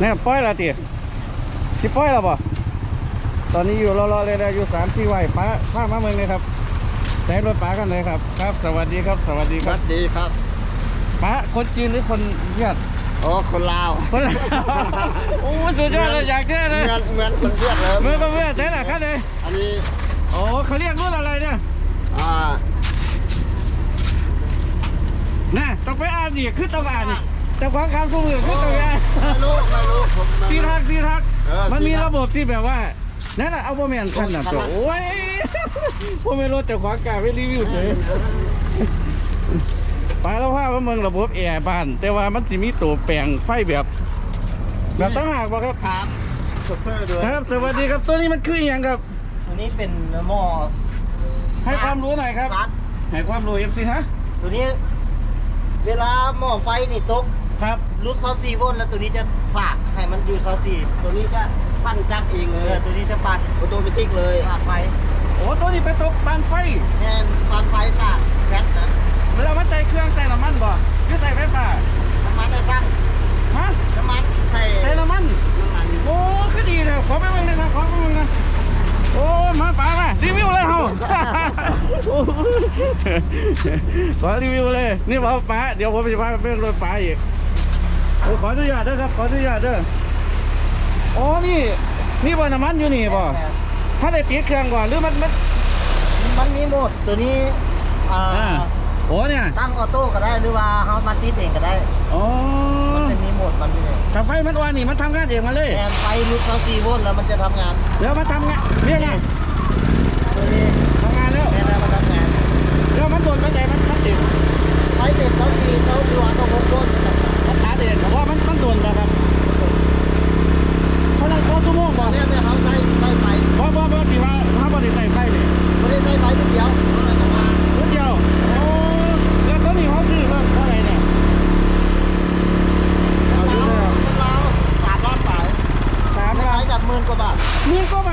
เนี่ยปล่อยและตีสิปล่อยแล้วบ่ตอนนี้อยู่รอๆเลยนะอยู่สามสี่ไหวป้าพามาเมืองเลยครับใช้รถป้ากันเลยครับ ครับ สวัสดีครับ สวัสดีสครัวับสดีครับ ป้าคนจีนหรือคนเวียดโอ้ คนลาว คนลาวโอ้สุดยอดเลยอยากเท่เลยเหมือนเหมือนคนเวียดเลยเมื่อก็เวียดใช่ไหมครับเลยอันนี้ โอ้เขาเรียกรุ่นอะไรเนี่ยอ่าน่ะต้องไปอ่านดิคือต้องอ่านดิ แต่ความคำคู่มือคือต้องไปอ่านไม่รู้ไม่รู้ผมไม่ซีรู้ทักซีทัก เออมันมีซีทัก ระบบที่แบบว่า นั่นแหละเอาโมเมนต์คันน่ะคันตัวนั้นโอ้ยผมไม่รู้เจะขวางกล้ารไปรีวิวเฉยไปแล้วว่าว่าเมืองระบบแอร์บ้าน แต่ว่ามันสิมีตัวแปลงไฟแบบ แบบตั้งหากบ่ครับ ครับโชเฟอร์ด้วยครับ สวัสดีครับ ตัวนี้มันคืออหย่างครับ ตัวนี้เป็นหม้อให้ความรู้หน่อยครับ ซัดให้ความรู้เอฟซีฮะ ตัวนี้ เวลาหม้อไฟนี่ตก ครับรูดซอสซีโวลต์แล้วตัวนี้จะสากให้มันอยู่ซอสซีตัวนี้จะปั้นจักรเองเลเอยอตัวนี้จะปั่นออโตเมติกเลยสากไฟโอ้ตัวนี้เป็นตัวปานไฟแทนปั่นไฟสากแก๊สนะเวลามันใส่เครื่องใส่น้ำมันบ่หรือใส่ไฟฟ้าน้ำมันจะสั่งฮะน้ำมันใส่ใส่น้ำมัน น้ำมันโอ้คือดีเลยขอไปเบิ่งหนะครับขอไปเบิ่งนะโอ้มาป๋ามารีวิวเลยเฮา โอ้ขอรีวิวเลย นี่บอกป๋าเดี๋ยวผมจะพาไปเบิ่งรถป๋าอีก โอ้ขออนุญาตเด้อครับขออนุญาตเด้อโอ้นี่นี่บ่น้ำมันอยู่นี่บ่ถ้าได้ติดเครื่องก่อนหรือมันมันมันมีโหมดตัวนี้อ่าอ่าโอ้เนี่ยตั้งออโต้ก็ได้หรือว่าเฮามาติดเองก็ได้อ๋อมันจะมีโหมดมันนี่เลยถ้าไฟมันอ่อนนี่มันทำงานเองมาเลยแทนไฟรูดซอสซีโวลต์แล้วมันจะทำงาน แล้วมันทำงานเนี่ยไง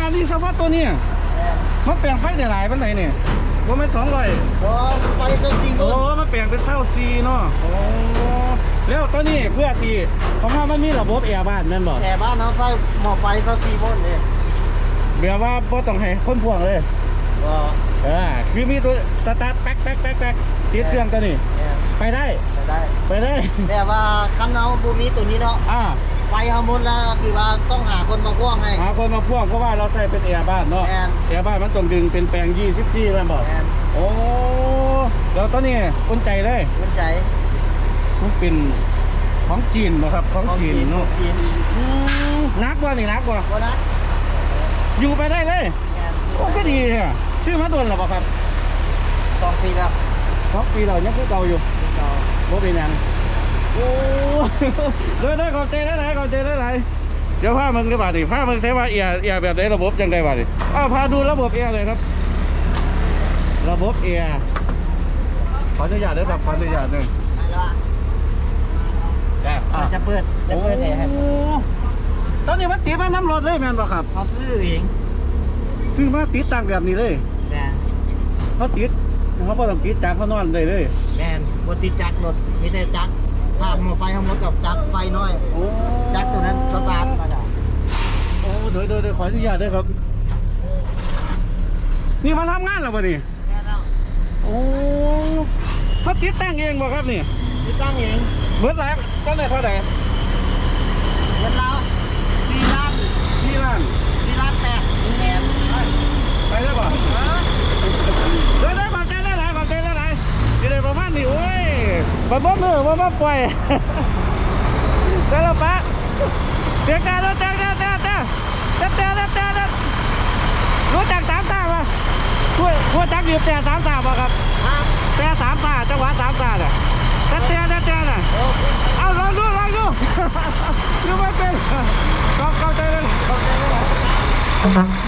าที่สวัสดิ์ตัวเนี้มันแปลงไฟได้หลายปานไหนเนี่ยว่ามันสองร้อยโอ้ไฟเจ้าจริงโอ้เลยมันแปลงเป็นเศร้าซีเนาะโอ้แล้วตัวนี้เพื่อที่ของเรามันมีระบบแอร์บ้านแม่นบ่แต่บ้านเขาใช้หม้อไฟเจ้าซีโวลต์เนี่ยแบบว่าบ่ต้องให้คนพ่วงเลยก็เออคือมีตัวสตาร์ทแป๊กแป๊กแป๊กแป๊กติดเครื่องตัวนี้เนี่ยไปได้จะได้ ไปได้แต่ว่าคันเอาบูมีตัวนี้เนาะอ่า ไฟเขาหมดแล้วคือว่าต้องหาคนมาพ่วงให้ หาคนมาพ่วงเพราะว่าเราใส่เป็นแอร์บ้านเนาะแอน แอร์บ้านมันต้องดึงเป็นแปลง20จีแม่นบอกแอนโอ้แล้วตอนนี้คนใจเลย มันใจมันเป็นของจีนบ่ครับของจีนเนาะจีนอืมนักว่านี่นักว่าก็นะอยู่ไปได้เลยแอนโอ้ก็ดีเนี่ยชื่อมาโดนหรอเปล่าครับสองปีแล้วสองปีเรายังคือเก่าอยู่ต่อบ่เป็นหยัง โอ้เด้อเด้อขอบใจได้ไหนขอบใจได้ไหนเดี๋ยวพามึงได้บาดดิพามึงใช้ว่าเอียเอียแบบไหนระบบจังไดบาดดิอ้าวพาดูระบบเอียเลยครับ ระบบเอียขออนุญาตด้วยครับขออนุญาตหนึ่งจะอ่จะเปิดจะเปิดแอร์ให้โอ้ตอนนี้มันติดมาน้ำรถเลยแมนบ่ครับเขาซื้อเองซื้อมาติดตั้งแบบนี้เลยแมนเขาติดเขาบ่ต้องติดจากเขานอนได้เลยแมนบนติดจักรรถมีแต่จักร ถ้าหม้อไฟทั้งหมดกับจักรไฟน้อยโอ้จักรตัวนั้นสตาร์ทมาได้โอ้เดี๋ยวเดี๋ยวเดี๋ยวขออนุญาตด้วยครับ นี่มาทำงานแล้วป่ะนี่แม่แล้วโอ้เขาติดตั้งเองบ่ครับนี่ติดตั้งเองเบิดแล้วก็ได้เท่าไหร่ ว่ามาปล่อยแล้วปะเตียงตาเตียงตาเตียงตาเตียงตาเตียงตารู้จักสามตาปะช่วยช่วยจักอยู่แต่สามตาปะครับแต่สามตาจังหวะสามตาเนี่ยแต่เตียงเตียงน่ะเอาลองดูลองดูดูไม่เป็นเข้าใจเลยเข้าใจเล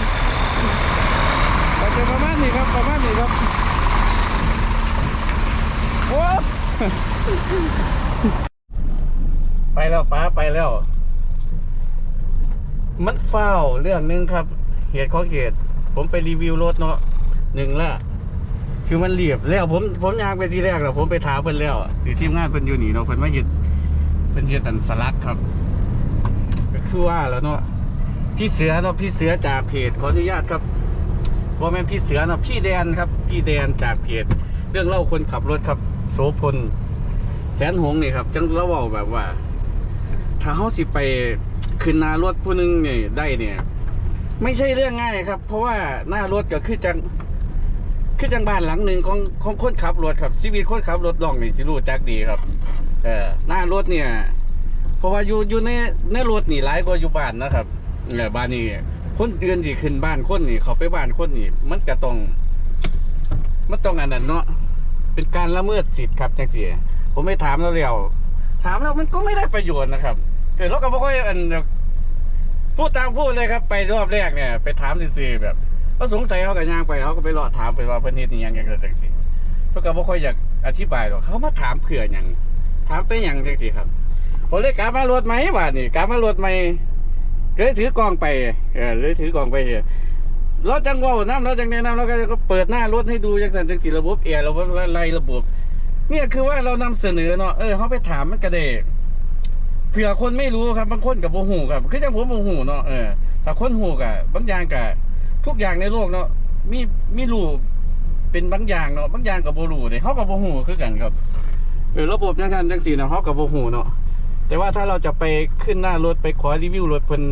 ย ไปแล้วป้าไปแล้ว มันเฝ้าเรื่องหนึ่งครับ เหตุข้อเหตุผมไปรีวิวรถเนาะหนึ่งละคือมันเรียบแล้วผมผมยางไปที่แรกแล้วผมไปถามเพิ่นแล้วหรือทีมงานเพิ่นอยู่นี่เนาะเพิ่นมาเฮ็ดเพิ่นเฮ็ดอันสลักครับ ก็คือว่าแล้วเนาะพี่เสือเนาะพี่เสือจากเพจขออนุญาตครับว่าแม่นพี่เสือเนาะพี่แดนครับ พี่แดนจากเพจ เรื่องเล่าคนขับรถครับ โสพลแสนหงนี่ครับ จังเล่าเว้าแบบว่า ถ้าเขาสิไปขึ้นนารถผู้หนึงเนี่ยได้เนี่ย ไม่ใช่เรื่องง่ายครับ เพราะว่าหน้ารถก็คือจังคือจังบ้านหลังหนึ่งของของคนขับรถครับชีวิตคนขับรถลองนี่สิรู้จักดีครับ เออหน้ารถเนี่ย เพราะว่าอยู่อยู่ในในรถนี่หลายกว่าอยู่บ้านนะครับเออบ้านนี่คนอื่นสิขึ้นบ้านคนนี่เขาไปบ้านคนนี่ มันก็ต้องมันต้องอันนั้นเนาะ เป็นการละเมิดสิทธิ์ครับจังซี่ผมไม่ถามแล้วแล้วถามแล้วมันก็ไม่ได้ประโยชน์นะครับเออเราก็บ่ค่อยอันพูดตามพูดเลยครับ ไปรอบแรกเนี่ย ไปถามซื่อๆแบบเขาสงสัยเขาก็ย่างไปเขาก็ไปรอถามไปว่าเพิ่นเฮ็ดอีหยังอย่างจังซี่เพิ่นก็บ่ค่อยอยากอธิบายหรอกเขามาถามเพื่อหยังถามไปหยังจังซี่ครับผมเลยกลับมารถไหมบานี่กลับมารถไหมเลยถือกล้องไปเออเลยถือกล้องไป เราจังว่าน้ำเราจังแนะนำเราก็เปิดหน้ารถให้ดูจังสันจังสีระบบแอร์ระบบไล่ระบบ เนี่ยคือว่าเรานำเสนอเนาะเออเขาไปถามมันกระเดกเผื่อคนไม่รู้ครับบางคนกับโมหูครับคือจังผมโมหูเนาะเออแต่คนหูกับบางอย่างกับทุกอย่างในโลกเนาะมีมีรูเป็นบางอย่างเนาะบางอย่างกับโบรูเนี่ยเขากับโมหูคือกันครับเออระบบจังกันจังสีเนะเขากับโมหูเนาะแต่ว่าถ้าเราจะไปขึ้นหน้ารถไปขอรีวิวรถเพิ่น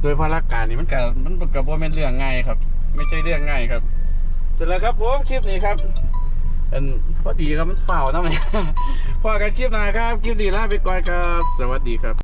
โดยภารการนี่มันก็มันก็บ่แม่นเรื่องง่ายครับ ไม่ใช่เรื่องง่ายครับ เสร็จแล้วครับผมคลิปนี้ครับอันพอดีครับมันฝ่าวนะแม่พอกันคลิปหน้าครับ คลิปนี้ลาไปก่อนครับ สวัสดีครับ